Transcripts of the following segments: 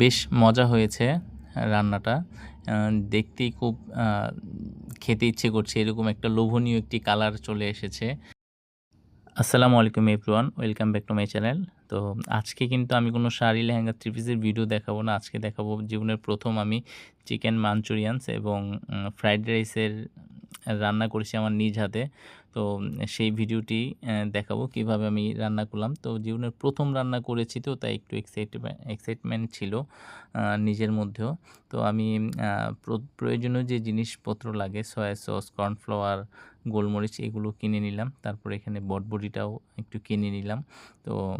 বেশ মজা হয়েছে রান্নাটা। দেখতেই খুব খেতে ইচ্ছে করছে, এরকম একটা লোভনীয় একটি কালার চলে এসেছে। আসসালামু আলাইকুম everyone welcome back to my channel তো আজকে কিন্তু আমি কোনো শাড়ি, লেহেঙ্গা থ্রি পিসের ভিডিও দেখাবো না। আজকে দেখাবো জীবনের প্রথম আমি চিকেন মাঞ্চুরিয়ানস এবং ফ্রাইড রাইসের রান্না করেছি আমার নিজ হাতে। তো সেই ভিডিওটি দেখাবো কীভাবে আমি রান্না করলাম। তো, জীবনের প্রথম রান্না করেছি তো, তাই একটু এক্সাইটমেন্ট এক্সাইটমেন্ট ছিল নিজের মধ্যেও। তো আমি প্র- প্রয়োজনীয় যে জিনিসপত্র লাগে, সয়া সস, কর্নফ্লাওয়ার, গোলমরিচ, এগুলো কিনে নিলাম। তারপর এখানে বটবডিটাও একটু কিনে নিলাম। তো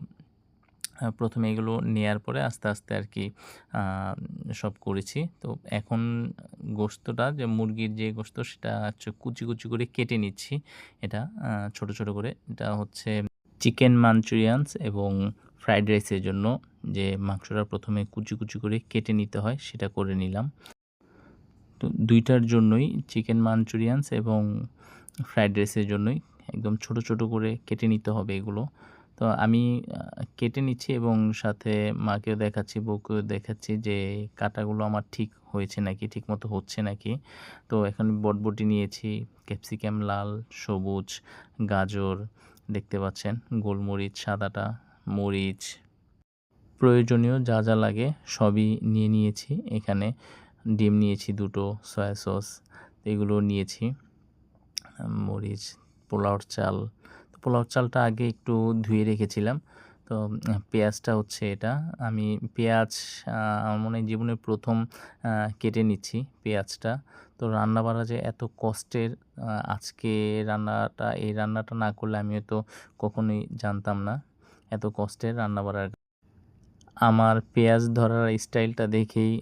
প্রথমে এগুলো নেয়ার পরে আস্তে আস্তে আর কি সব করেছি। তো এখন গোস্তটা যে মুরগির যে গোস্ত সেটা হচ্ছে কুচি কুচি করে কেটে নিচ্ছি। এটা ছোট ছোট করে। এটা হচ্ছে চিকেন মাঞ্চুরিয়ানস এবং ফ্রাইড রাইসের জন্য যে মাংসটা প্রথমে কুচি কুচি করে কেটে নিতে হয়, সেটা করে নিলাম। তো দুইটার জন্যই চিকেন মাঞ্চুরিয়ানস এবং ফ্রাইড রাইসের জন্যই একদম ছোট ছোট করে কেটে নিতে হবে এগুলো। তো আমি কেটে নিচ্ছি এবং সাথে মাকেও দেখাচ্ছি, বউকেও দেখাচ্ছি যে কাটাগুলো আমার ঠিক হয়েছে নাকি, ঠিক মতো হচ্ছে নাকি। তো এখন বটবটি নিয়েছি, ক্যাপসিকাম লাল, সবুজ, গাজর, দেখতে পাচ্ছেন, গোলমরিচ, সাদাটা, মরিচ। প্রয়োজনীয় যা যা লাগে সবই নিয়ে নিয়েছি, এখানে ডিম নিয়েছি দুটো, সয়া সস, এগুলো নিয়েছি। মরিচ, পোলাওর চাল তো পোলাওর চালটা আগে একটু ধুয়ে রেখেছিলাম। তো পেঁয়াজটা হচ্ছে এটা। আমি পেঁয়াজ আমার মনে হয় জীবনের প্রথম কেটে নিচ্ছি পেঁয়াজটা। তো রান্না বাড়া যে এত কষ্টের আজকে রান্নাটা, এই রান্নাটা না করলে আমি হয়তো কখনোই জানতাম না এত কষ্টের রান্না বাড়ার আমার পেঁয়াজ ধরার স্টাইলটা দেখেই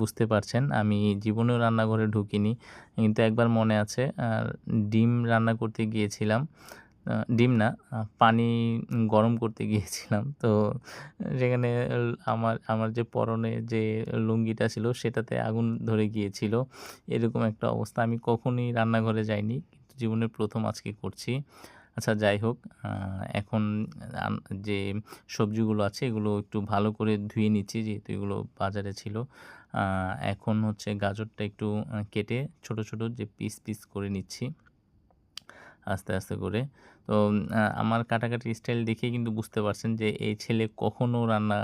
বুঝতে পারছেন। আমি জীবনেও রান্নাঘরে ঢুকিনি। কিন্তু একবার মনে আছে, আর ডিম রান্না করতে গিয়েছিলাম। ডিম না পানি গরম করতে গিয়েছিলাম। তো সেখানে আমার আমার যে পরনে যে লুঙ্গিটা ছিল সেটাতে আগুন ধরে গিয়েছিল। এরকম একটা অবস্থা। আমি কখনোই রান্নাঘরে যাইনি, কিন্তু জীবনের প্রথম আজকে করছি। আচ্ছা যাই হোক এখন যে সবজিগুলো আছে এগুলো একটু ভালো করে ধুয়ে নিচ্ছি, যেহেতু এগুলো বাজারে ছিল। এখন হচ্ছে গাজরটা একটু কেটে ছোট ছোট যে পিস পিস করে নিচ্ছি। আস্তে আস্তে করে। তো আমার কাটাকাটি স্টাইল দেখে কিন্তু বুঝতে পারছেন যে এই ছেলে কখনো রান্না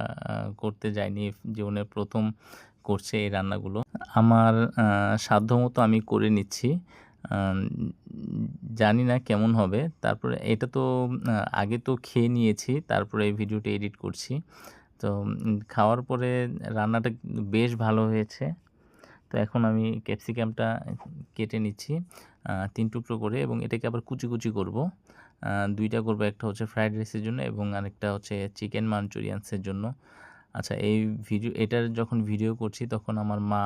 করতে যায়নি জীবনের প্রথম করছে এই রান্নাগুলো। আমার সাধ্যমতো আমি করে নিচ্ছি। জানি না কেমন হবে। তারপরে এটা তো আগে তো খেয়ে নিয়েছি, তারপরে এই ভিডিওটা এডিট করছি। তো খাওয়ার পরে রান্নাটা বেশ ভালো হয়েছে। তো এখন আমি ক্যাপসিকামটা কেটে নিচ্ছি। তিন টুকরো করে এবং এটাকে আবার কুচি কুচি করব। দুইটা করব, একটা হচ্ছে ফ্রাইড রাইসের জন্য এবং আরেকটা হচ্ছে চিকেন মাঞ্চুরিয়ানসের জন্য। আচ্ছা এই ভিডিও, এটার যখন ভিডিও করছি তখন আমার মা,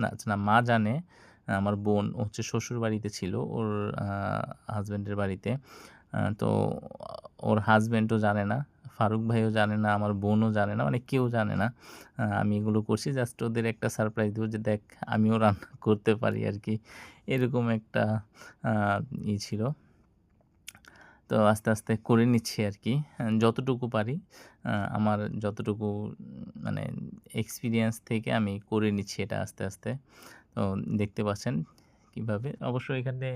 না আচ্ছা মা জানে, আমার বোন হচ্ছে শ্বশুর বাড়িতে ছিল, ওর হাজব্যান্ডের বাড়িতে। তো ওর হাজব্যান্ডও জানে না, ফারুক ভাইও জানে না, আমার বোনও জানে না মানে কেউ জানে না। আমি এগুলো করছি, জাস্ট ওদের একটা সারপ্রাইজ দেবো যে দেখ, আমিও রান্না করতে পারি আর কি। এরকম একটা ই ছিল। তো আস্তে আস্তে করে নিচ্ছি আর কি। যতটুকু পারি আমার যতটুকু মানে এক্সপিরিয়েন্স থেকে আমি করে নিচ্ছি এটা আস্তে আস্তে। তো দেখতে পাচ্ছেন কীভাবে। অবশ্য এখানে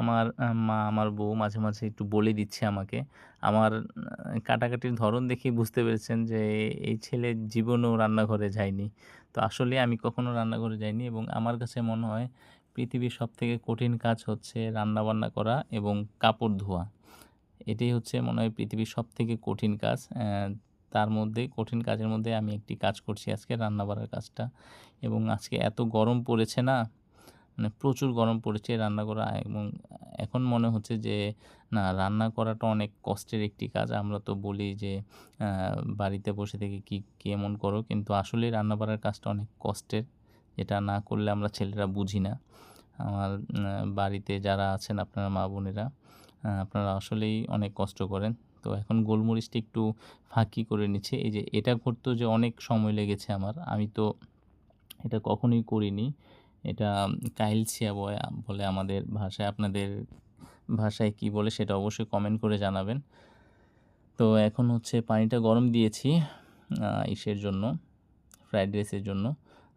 আমার মা, আমার বউ মাঝে মাঝে একটু বলে দিচ্ছে আমাকে। আমার কাটাকাটির ধরন দেখেই বুঝতে পেরেছেন যে, এই ছেলে জীবনও রান্নাঘরে যায়নি। তো আসলে আমি কখনো রান্নাঘরে যাইনি এবং আমার কাছে মনে হয় পৃথিবীর সবথেকে কঠিন কাজ হচ্ছে রান্নাবান্না করা এবং কাপড় ধোয়া। এটাই হচ্ছে মনে হয় পৃথিবীর সবথেকে কঠিন কাজ। তার মধ্যে, কঠিন কাজের মধ্যে আমি একটি কাজ করছি আজকে রান্না বাড়ার কাজটা। এবং আজকে এত গরম পড়েছে না মানে প্রচুর গরম পড়েছে রান্না করা এবং এখন মনে হচ্ছে যে, না, রান্না করাটা অনেক কষ্টের একটি কাজ। আমরা তো বলি যে বাড়িতে বসে থেকে কি কেমন করো? কিন্তু আসলে রান্না বাড়ার কাজটা অনেক কষ্টের। যেটা না করলে আমরা ছেলেরা বুঝি না। আমার বাড়িতে যারা আছেন আপনারা মা বোনেরা আপনারা আসলেই অনেক কষ্ট করেন। তো এখন গোলমরিচটা একটু ফাঁকি করে নিচ্ছে। এই যে এটা করতেও যে অনেক সময় লেগেছে আমার, আমি তো এটা কখনোই করিনি। এটা কাইলসিয়া বয় বলে আমাদের ভাষায়, আপনাদের ভাষায় কি বলে সেটা অবশ্যই কমেন্ট করে জানাবেন। তো এখন হচ্ছে পানিটা গরম দিয়েছি ইসের জন্য ফ্রাইড রাইসের জন্য।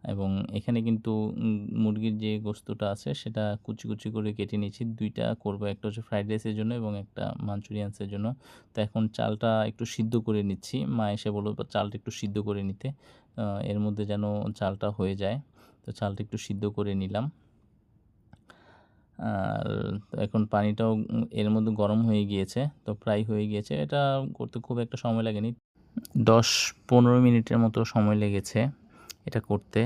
এবং এখানে কিন্তু মুরগির যে গোস্তটা আছে সেটা কুচি কুচি করে কেটে নিয়েছি। দুইটা করব, একটা হচ্ছে ফ্রাইড রাইসের জন্য এবং একটা মাঞ্চুরিয়ানসের জন্য। তো এখন চালটা একটু সিদ্ধ করে নিচ্ছি। মা এসে বলল, "বা, চালটা একটু সিদ্ধ করে নিতে। এর মধ্যে যেন চালটা হয়ে যায়। তো চালটা একটু সিদ্ধ করে নিলাম। আর এখন পানিটাও এর মধ্যে গরম হয়ে গিয়েছে, তো প্রায় হয়ে গিয়েছে। এটা করতে খুব একটা সময় লাগেনি। দশ পনেরো মিনিটের মতো সময় লেগেছে। এটা করতে।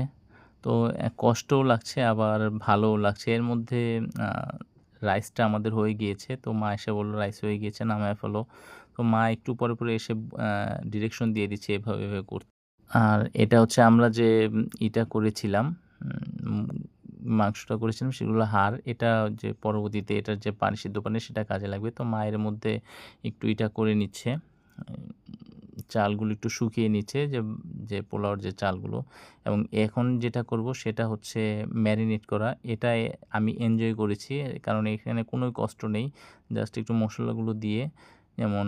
তো কষ্টও লাগছে, আবার ভালোও লাগছে। এর মধ্যে রাইসটা আমাদের হয়ে গিয়েছে। তো, মা এসে বলল, রাইস হয়ে গিয়েছে, নামায় ফেলো। তো, মা একটু পরে পরে এসে ডিরেকশন দিয়ে দিচ্ছে এভাবে এভাবে করতে। আর এটা হচ্ছে আমরা যে, ইটা করেছিলাম মাংসটা করেছিলাম, সেগুলো হার এটা যে পরবর্তীতে এটার যে পানি সিদ্ধ পানি, সেটা কাজে লাগবে। তো মায়ের মধ্যে একটু এটা করে নিচ্ছে। চালগুলো একটু শুকিয়ে নিচ্ছে, যে যে পোলাওর যে চালগুলো। এবং এখন যেটা করব সেটা হচ্ছে ম্যারিনেট করা। এটাই আমি এনজয় করেছি, কারণ এখানে কোনো কষ্ট নেই। জাস্ট একটু মশলাগুলো দিয়ে, যেমন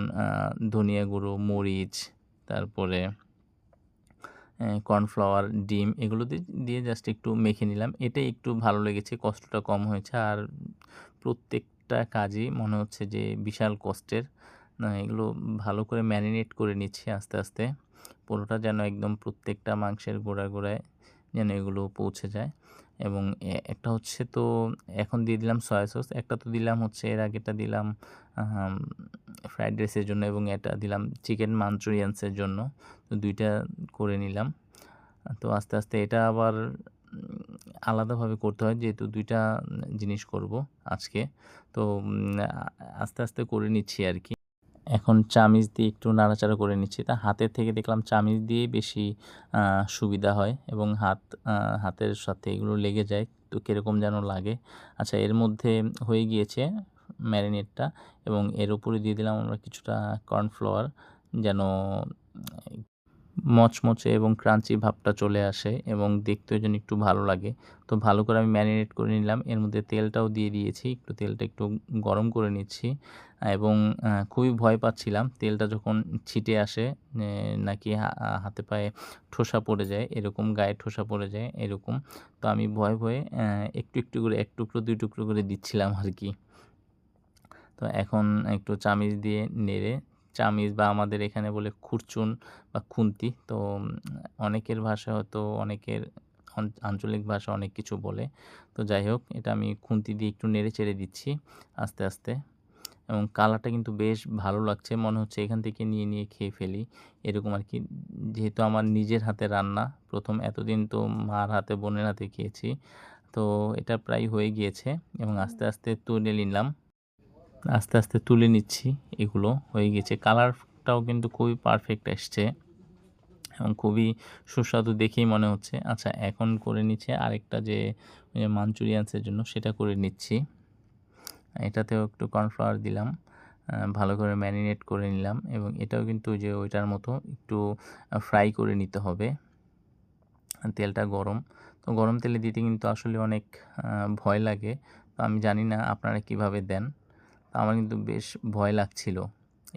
ধনিয়া গুঁড়ো, মরিচ, তারপরে কর্নফ্লাওয়ার, ডিম, এগুলো দিয়ে জাস্ট একটু মেখে নিলাম। এটাই একটু ভালো লেগেছে, কষ্টটা কম হয়েছে। আর প্রত্যেকটা কাজই মনে হচ্ছে যে বিশাল কষ্টের। এগুলো ভালো করে ম্যারিনেট করে নিচ্ছি আস্তে আস্তে। পুরোটা যেন একদম প্রত্যেকটা মাংসের গোড়ায় গোড়ায় যেন এগুলো পৌঁছে যায়। এবং একটা হচ্ছে তো এখন দিয়ে দিলাম সয়া সস একটা তো দিলাম হচ্ছে এর আগেটা দিলাম ফ্রাইড রাইসের জন্য এবং এটা দিলাম চিকেন মাঞ্চুরিয়ানসের জন্য। তো দুইটা করে নিলাম। তো আস্তে আস্তে এটা আবার আলাদাভাবে করতে হয়, যেহেতু দুইটা জিনিস করব আজকে। তো আস্তে আস্তে করে নিচ্ছি আর কি। এখন চামিজ দিয়ে একটু নাড়াচাড়া করে নিচ্ছি। তা হাতের থেকে দেখলাম চামিজ দিয়ে বেশি সুবিধা হয় এবং হাত হাতের সাথে এগুলো লেগে যায়। তো কীরকম যেন লাগে। আচ্ছা এর মধ্যে হয়ে গিয়েছে ম্যারিনেটটা এবং এর উপরে দিয়ে দিলাম আমরা কিছুটা কর্নফ্লাওয়ার যেন মচমচে এবং ক্রাঞ্চি ভাবটা চলে আসে এবং দেখতেও যেন একটু ভালো লাগে। তো ভালো করে আমি ম্যারিনেট করে নিলাম। এর মধ্যে তেলটাও দিয়ে দিয়েছি। একটু তেলটা একটু গরম করে নিচ্ছি এবং খুবই ভয় পাচ্ছিলাম। তেলটা যখন ছিটে আসে নাকি হাতে পায়ে ঠোসা পড়ে যায়, এরকম গায়ে ঠোসা পড়ে যায়, এরকম। তো আমি ভয়ে ভয়ে একটু একটু করে, এক টুকরো, দুই টুকরো করে দিচ্ছিলাম আর কি। তো এখন একটু চামিচ দিয়ে নেড়ে চামিচ বা আমাদের এখানে বলে খুরচুন বা খুন্তি, তো অনেকের ভাষা হয়তো অনেকের আঞ্চলিক ভাষা অনেক কিছু বলে। তো যাই হোক, এটা আমি খুন্তি দিয়ে একটু নেড়ে চেড়ে দিচ্ছি আস্তে আস্তে। এবং কালারটা কিন্তু বেশ ভালো লাগছে, মনে হচ্ছে এখান থেকে নিয়ে নিয়ে খেয়ে ফেলি। এরকম আর কি, যেহেতু আমার নিজের হাতে রান্না, প্রথম এতদিন তো মার হাতে, বোনের হাতে খেয়েছি। তো এটা প্রায় হয়ে গিয়েছে এবং আস্তে আস্তে তুলে নিলাম। আস্তে আস্তে তুলে নিচ্ছি, এগুলো হয়ে গেছে। কালারটাও কিন্তু খুবই পারফেক্ট এসছে এবং খুবই সুস্বাদু দেখেই মনে হচ্ছে। আচ্ছা এখন করে নিচ্ছে আরেকটা যে মাঞ্চুরিয়ানসের জন্য, সেটা করে নিচ্ছি। এটাতেও একটু কর্নফ্লাওয়ার দিলাম ভালো করে ম্যারিনেট করে নিলাম এবং এটাও কিন্তু যে ওইটার মতো একটু ফ্রাই করে নিতে হবে। তেলটা গরম। তো গরম তেলে দিতে কিন্তু আসলে অনেক ভয় লাগে। তো আমি জানি না আপনারা কীভাবে দেন। তো আমার কিন্তু বেশ ভয় লাগছিল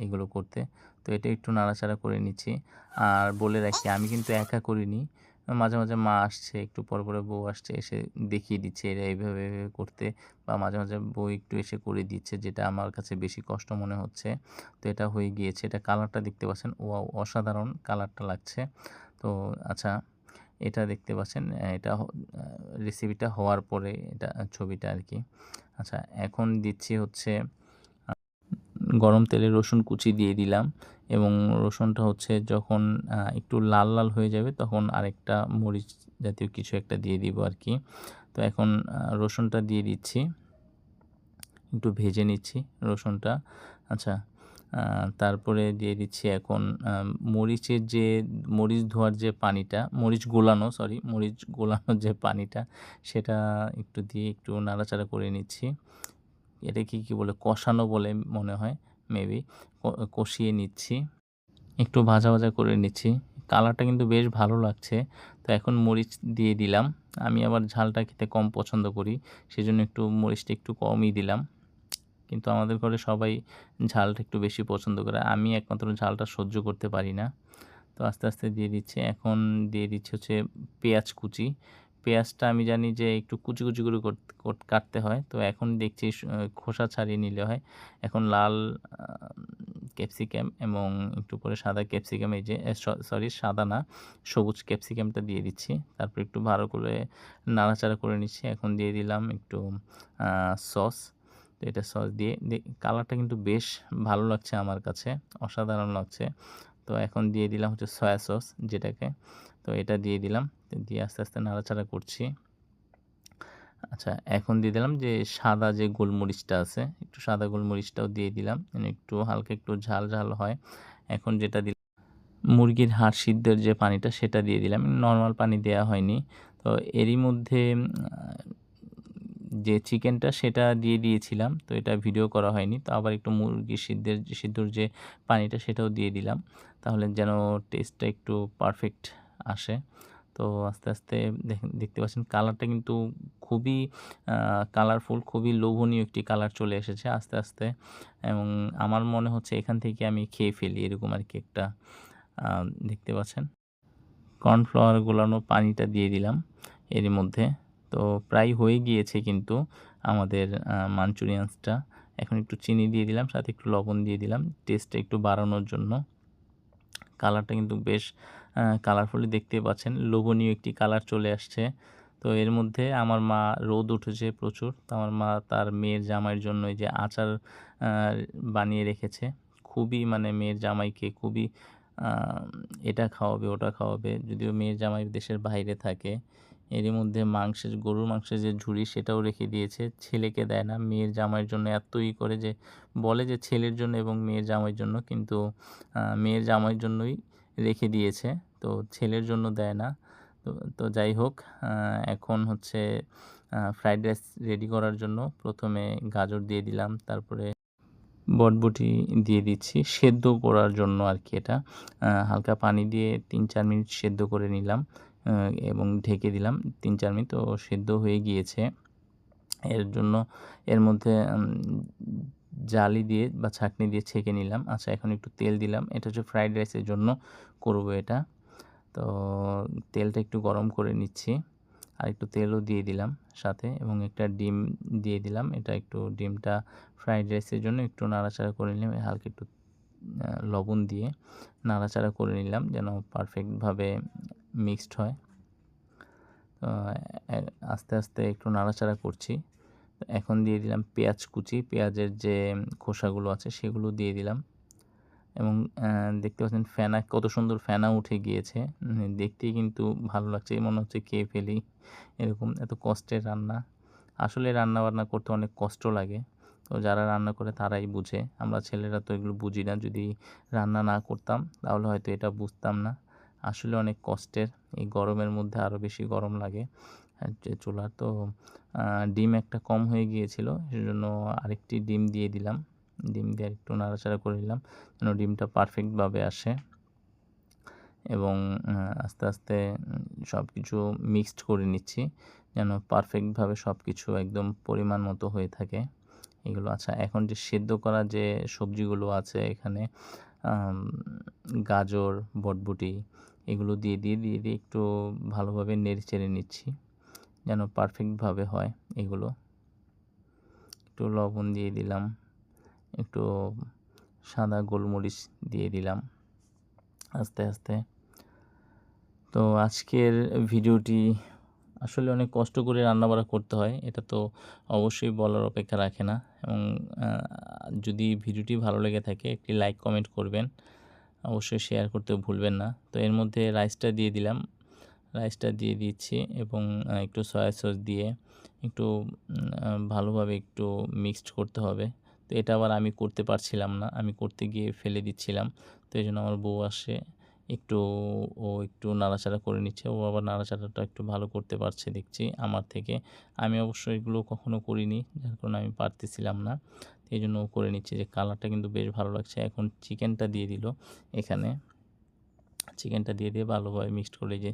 এগুলো করতে। তো এটা একটু নাড়াচাড়া করে নিচ্ছি। আর বলে রাখি, আমি কিন্তু একা করিনি। মাঝে মাঝে মা আসছে, একটু পর পরে বউ আসছে, এসে দেখিয়ে দিচ্ছে এরা এইভাবে এইভাবে করতে। বা মাঝে মাঝে বউ একটু এসে করে দিচ্ছে, যেটা আমার কাছে বেশি কষ্ট মনে হচ্ছে। তো এটা হয়ে গিয়েছে। এটা কালারটা দেখতে পাচ্ছেন। ও অসাধারণ কালারটা লাগছে। তো আচ্ছা এটা দেখতে পাচ্ছেন। এটা রেসিপিটা হওয়ার পরে এটা ছবিটা আর কি। আচ্ছা এখন দিচ্ছি হচ্ছে গরম তেলে রসুন কুচি দিয়ে দিলাম এবং রসুনটা হচ্ছে যখন একটু লাল লাল হয়ে যাবে তখন আরেকটা মরিচ জাতীয় কিছু একটা দিয়ে দিব আর কি। তো এখন রসুনটা দিয়ে দিচ্ছি। একটু ভেজে নিচ্ছি রসুনটা। আচ্ছা তারপরে দিয়ে দিচ্ছি এখন মরিচের যে, মরিচ ধোয়ার যে পানিটা, মরিচ গোলানো সরি মরিচ গোলানোর যে পানিটা, সেটা একটু দিয়ে একটু নাড়াচাড়া করে নিচ্ছি। এটা কি কি বলে কষানো বলে মনে হয় মেবি কষিয়ে নিচ্ছি। একটু ভাজা ভাজা করে নিচ্ছি। কালারটা কিন্তু বেশ ভালো লাগছে। তো এখন মরিচ দিয়ে দিলাম। আমি আবার ঝালটা খেতে কম পছন্দ করি, সেজন্য একটু মরিচটা একটু কমই দিলাম। কিন্তু আমাদের ঘরে সবাই ঝালটা একটু বেশি পছন্দ করে। আমি একমাত্র ঝালটা সহ্য করতে পারি না। তো আস্তে আস্তে দিয়ে দিচ্ছি। এখন দিয়ে দিচ্ছে হচ্ছে পেঁয়াজ কুচি। পেঁয়াজটা আমি জানি যে একটু কুচি কুচি করে কাটতে হয়। তো এখন দেখছি খোসা ছাড়িয়ে নিলে হয়। এখন লাল ক্যাপসিকাম এবং একটু পরে সাদা ক্যাপসিকাম, এই যে সরি, সাদা না, সবুজ ক্যাপসিকামটা দিয়ে দিচ্ছি। তারপর একটু ভালো করে নাড়াচাড়া করে নিচ্ছি। এখন দিয়ে দিলাম একটু সস। তো এটা সস দিয়ে কালারটা কিন্তু বেশ ভালো লাগছে আমার কাছে, অসাধারণ লাগছে। তো এখন দিয়ে দিলাম হচ্ছে সয়া সস, যেটাকে। তো এটা দিয়ে দিলাম। দিয়ে আস্তে আস্তে নাড়াচাড়া করছি। আচ্ছা এখন দিয়ে দিলাম যে সাদা যে গোলমরিচটা আছে, একটু সাদা গোলমরিচটাও দিয়ে দিলাম। মানে একটু হালকা একটু ঝাল ঝাল হয়। এখন যেটা দিলাম, মুরগির হাড় সিদ্ধের যে পানিটা, সেটা দিয়ে দিলাম। নর্মাল পানি দেওয়া হয়নি। তো এরই মধ্যে, যে চিকেনটা, সেটা দিয়ে দিয়েছিলাম। তো এটা ভিডিও করা হয়নি। তো আবার একটু মুরগি সিদ্ধের, সিদ্ধর যে পানিটা, সেটাও দিয়ে দিলাম। তাহলে যেন টেস্টটা একটু পারফেক্ট আসে। তো আস্তে আস্তে দেখতে পাচ্ছেন কালারটা কিন্তু খুবই কালারফুল খুবই লোভনীয় একটি কালার চলে এসেছে আস্তে আস্তে। এবং আমার মনে হচ্ছে এখান থেকে আমি খেয়ে ফেলি এরকম আর কি একটা দেখতে পাচ্ছেন। কর্নফ্লাওয়ার গোলানো পানিটা দিয়ে দিলাম এর মধ্যে। তো প্রায় হয়ে গিয়েছে কিন্তু আমাদের মাঞ্চুরিয়ানসটা এখন একটু চিনি দিয়ে দিলাম, সাথে একটু লবণ দিয়ে দিলাম। টেস্টটা একটু বাড়ানোর জন্য। কালারটা কিন্তু বেশ কালারফুলি দেখতে পাচ্ছেন। লোভনীয় একটি কালার চলে আসছে। তো এর মধ্যে আমার মা রোদ উঠেছে প্রচুর। তো আমার মা তার মেয়ের জামাইয়ের জন্য যে আচার বানিয়ে রেখেছে। খুবই মানে মেয়ের জামাইকে খুবই এটা খাওয়াবে, ওটা খাওয়াবে। যদিও মেয়ের জামাই দেশের বাইরে থাকে, এরই মধ্যে মাংসের, গরুর মাংসের যে ঝুড়ি সেটাও রেখে দিয়েছে। ছেলেকে দেয় না, মেয়ের জামাইয়ের জন্য এতই করে যে, বলে যে ছেলের জন্য এবং মেয়ের জামাইয়ের জন্য, কিন্তু মেয়ের জামাইয়ের জন্যই রেখে দিয়েছে। তো ছেলের জন্য দেয় না। তো তো যাই হোক এখন হচ্ছে ফ্রাইড রাইস রেডি করার জন্য প্রথমে গাজর দিয়ে দিলাম, তারপরে বটবটি দিয়ে দিচ্ছি, সেদ্ধ করার জন্য আর কি এটা হালকা পানি দিয়ে তিন চার মিনিট সেদ্ধ করে নিলাম এবং ঢেকে দিলাম তিন চার মিনিট। তো সেদ্ধ হয়ে গিয়েছে। এর জন্য, এর মধ্যে জালি দিয়ে বা ছাকনি দিয়ে ছেঁকে নিলাম। আচ্ছা এখন একটু তেল দিলাম। এটা হচ্ছে ফ্রাইড রাইসের জন্য করব এটা। তো তেলটা একটু গরম করে নিচ্ছি আর একটু তেলও দিয়ে দিলাম সাথে এবং একটা ডিম দিয়ে দিলাম। এটা একটু ডিমটা ফ্রাইড রাইসের জন্য একটু নাড়াচাড়া করে নিলাম। হালকা একটু লবণ দিয়ে নাড়াচাড়া করে নিলাম যেন পারফেক্টভাবে মিক্সড হয়। আস্তে আস্তে একটু নাড়াচাড়া করছি। এখন দিয়ে দিলাম পেঁয়াজ কুচি। পেঁয়াজের যে খোসাগুলো আছে সেগুলো দিয়ে দিলাম। এবং দেখতে পাচ্ছেন ফেনা, কত সুন্দর ফেনা উঠে গিয়েছে। দেখতেই কিন্তু ভালো লাগছে মনে হচ্ছে খেয়ে ফেলি। এরকম এত কষ্টের রান্না। আসলে রান্না বান্না করতে অনেক কষ্ট লাগে। তো যারা রান্না করে তারাই বুঝে। আমরা ছেলেরা তো এগুলো বুঝি না। যদি রান্না না করতাম, তাহলে হয়তো এটা বুঝতাম না। আসলে অনেক কষ্টের। এই গরমের মধ্যে আরও বেশি গরম লাগে। চুলার তো ডিম একটা কম হয়ে গিয়েছিল, সেজন্য আরেকটি ডিম দিয়ে দিলাম। ডিম দিয়ে একটু নাড়াচাড়া করে নিলাম, যেন ডিমটা পারফেক্টভাবে আসে। এবং আস্তে আস্তে সব কিছু মিক্সড করে নিচ্ছি, যেন পারফেক্টভাবে সব কিছু একদম পরিমাণ মতো হয়ে থাকে। এগুলো আচ্ছা এখন যে সেদ্ধ করা যে সবজিগুলো আছে এখানে গাজর, বটবুটি, এগুলো দিয়ে দিয়ে দিয়ে দিয়ে একটু ভালোভাবে নেড়ে চেড়ে নিচ্ছি। যেন পারফেক্টভাবে হয় এগুলো। একটু লবণ দিয়ে দিলাম, একটু সাদা গোলমরিচ দিয়ে দিলাম আস্তে আস্তে। তো আজকের ভিডিওটি আসলে অনেক কষ্ট করে রান্নাবাড়া করতে হয়, এটা তো অবশ্যই বলার অপেক্ষা রাখে না। এবং যদি ভিডিওটি ভালো লেগে থাকে, একটি লাইক কমেন্ট করবেন, অবশ্যই শেয়ার করতে ভুলবেন না। তো এর মধ্যে রাইসটা দিয়ে দিলাম রাইসটা দিয়ে দিচ্ছি এবং একটু সয়া সস দিয়ে একটু ভালোভাবে একটু মিক্সড করতে হবে। তো এটা আবার আমি করতে পারছিলাম না, আমি করতে গিয়ে ফেলে দিচ্ছিলাম। তো এই জন্য আমার বউ আসে, একটু, ও একটু নাড়াচাড়া করে নিচ্ছে, ও আবার নাড়াচাড়াটা একটু ভালো করতে পারছে দেখছি আমার থেকে। আমি অবশ্য এগুলো কখনো করিনি, যার কারণে আমি পারতেছিলাম না। এই জন্য ও করে নিচ্ছে যে কালারটা কিন্তু বেশ ভালো লাগছে। এখন চিকেনটা দিয়ে দিল এখানে। চিকেনটা দিয়ে দিয়ে ভালোভাবে মিক্সড করে যে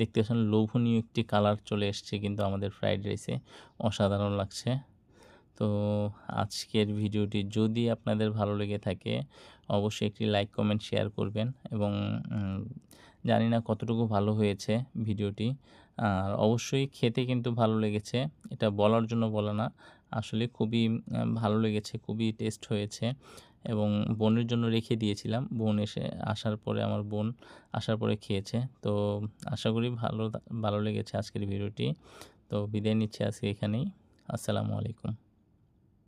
দেখতে পাচ্ছেন লোভনীয় একটি কালার চলে এসছে কিন্তু আমাদের ফ্রাইড রাইসে অসাধারণ লাগছে। তো আজকের ভিডিওটি যদি আপনাদের ভালো লেগে থাকে, অবশ্যই একটি লাইক কমেন্ট শেয়ার করবেন এবং জানি না কতটুকু ভালো হয়েছে ভিডিওটি। আর অবশ্যই খেতে কিন্তু ভালো লেগেছে, এটা বলার জন্য বলা না। আসলে খুবই ভালো লেগেছে, খুবই টেস্ট হয়েছে। এবং বোনের জন্য রেখে দিয়েছিলাম। বোন এসে আসার পরে আমার বোন আসার পরে খেয়েছে। তো আশা করি ভালো ভালো লেগেছে আজকের ভিডিওটি। তো বিদায় নিচ্ছে আজকে এখানেই। আসসালামু আলাইকুম।